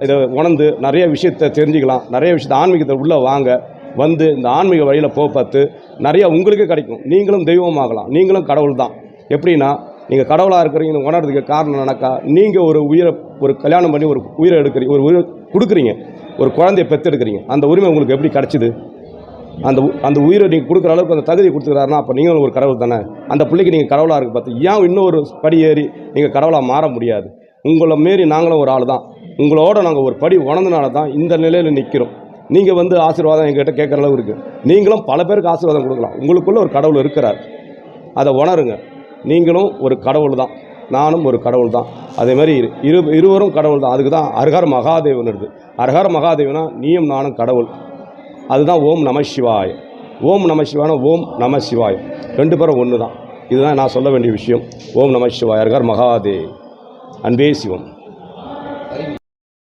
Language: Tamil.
இதை உணர்ந்து நிறைய விஷயத்தை தெரிஞ்சுக்கலாம். நிறைய விஷயத்தை ஆன்மீகத்தை உள்ளே வாங்க. வந்து இந்த ஆன்மீக வழியில் போக பார்த்து நிறையா உங்களுக்கே கிடைக்கும். நீங்களும் தெய்வமாகலாம். நீங்களும் கடவுள் தான் எப்படின்னா நீங்கள் கடவுளாக இருக்கிறீங்கன்னு உணர்றதுக்கு காரணம் என்னக்கா நீங்கள் ஒரு உயிரை ஒரு கல்யாணம் பண்ணி ஒரு உயிரை எடுக்கிறீங்க. ஒரு உயிரை கொடுக்குறீங்க. ஒரு குழந்தைய பெற்றெடுக்கிறீங்க. அந்த உரிமை உங்களுக்கு எப்படி கிடச்சிது? அந்த உ- அந்த உயிரை நீங்கள் கொடுக்குற அளவுக்கு அந்த தகுதி கொடுத்துக்கிறாருன்னா அப்போ நீங்களும் ஒரு கடவுள் தானே? அந்த பிள்ளைக்கு நீங்கள் கடவுளாக இருக்கு பார்த்து ஏன் இன்னொரு படி ஏறி நீங்கள் கடவுளாக மாற முடியாது? உங்களை மாரி நாங்களும் ஒரு ஆள் தான் உங்களோட நாங்கள் ஒரு படி உணர்ந்தனால தான் இந்த நிலையில் நிற்கிறோம் நீங்கள் வந்து ஆசீர்வாதம் எங்ககிட்ட கேட்குற அளவு இருக்குது நீங்களும் பல பேருக்கு ஆசீர்வாதம் கொடுக்கலாம். உங்களுக்குள்ளே ஒரு கடவுள் இருக்கிறார். அதை உணருங்க. நீங்களும் ஒரு கடவுள் தான். நானும் ஒரு கடவுள் தான். அதே மாதிரி இரு இரு இருவரும் கடவுள் தான். அதுக்கு தான் அர்ஹர் மகாதேவன் இருக்குது அர்ஹர் மகாதேவனா நீயும் நானும் கடவுள். அதுதான் ஓம் நம சிவாய. ஓம் நம சிவான ஓம் நம சிவாய. ரெண்டு பேரும் ஒன்று தான் இதுதான் நான் சொல்ல வேண்டிய விஷயம். ஓம் நம சிவாய அர்ஹர் மகாதேவ். அன்பே சிவம்.